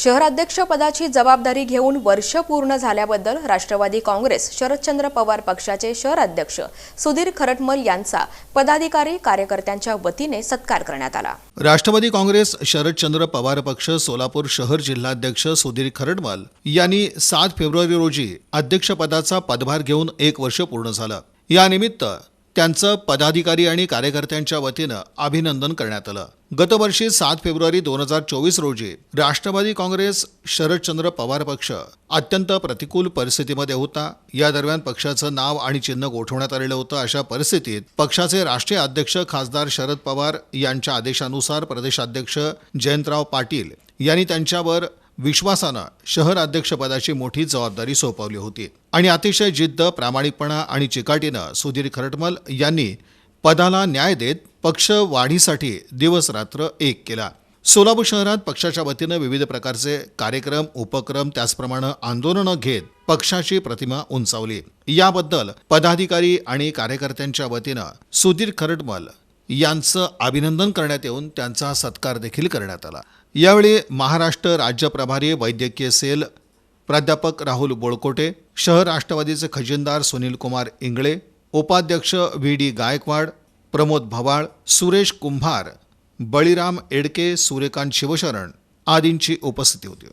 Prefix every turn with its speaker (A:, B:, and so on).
A: शहराध्यक्षपदाची जबाबदारी घेऊन वर्ष पूर्ण झाल्याबद्दल राष्ट्रवादी काँग्रेस शरदचंद्र पवार पक्षाचे शहराध्यक्ष सुधीर खरटमल यांचा पदाधिकारी कार्यकर्त्यांच्या वतीने सत्कार करण्यात आला.
B: राष्ट्रवादी काँग्रेस शरदचंद्र पवार पक्ष सोलापूर शहर जिल्हाध्यक्ष सुधीर खरटमल यांनी सात फेब्रुवारी रोजी अध्यक्षपदाचा पदभार घेऊन एक वर्ष पूर्ण झालं. यानिमित्त त्यांचं पदाधिकारी आणि कार्यकर्त्यांच्या वतीनं अभिनंदन करण्यात आलं. गतवर्षी सात फेब्रुवारी दोन हजार चोवीस रोजी राष्ट्रवादी काँग्रेस शरदचंद्र पवार पक्ष अत्यंत प्रतिकूल परिस्थितीमध्ये होता. या दरम्यान पक्षाचं नाव आणि चिन्ह गोठवण्यात आलेलं होतं. अशा परिस्थितीत पक्षाचे राष्ट्रीय अध्यक्ष खासदार शरद पवार यांच्या आदेशानुसार प्रदेशाध्यक्ष जयंतराव पाटील यांनी त्यांच्यावर विश्वासानं शहर अध्यक्षपदाची मोठी जबाबदारी सोपवली होती. आणि अतिशय जिद्द प्रामाणिकपणा आणि चिकाटीनं सुधीर खरटमल यांनी पदाला न्याय देत पक्ष वाढीसाठी दिवस रात्र एक केला. सोलापूर शहरात पक्षाच्या वतीनं विविध प्रकारचे कार्यक्रम उपक्रम त्याचप्रमाणे आंदोलनं घेत पक्षाची प्रतिमा उंचावली. याबद्दल पदाधिकारी आणि कार्यकर्त्यांच्या वतीनं सुधीर खरटमल यांचं अभिनंदन करण्यात येऊन त्यांचा सत्कार देखील करण्यात आला. यावेळी महाराष्ट्र राज्य प्रभारी वैद्यकीय सेल प्राध्यापक राहुल बोळकोटे शहर राष्ट्रवादीचे खजिनदार सुनील कुमार इंगळे उपाध्यक्ष व्ही डी गायकवाड प्रमोद भवाळ सुरेश कुंभार बळीराम एडके सूर्यकांत शिवशरण आदींची उपस्थिती होती.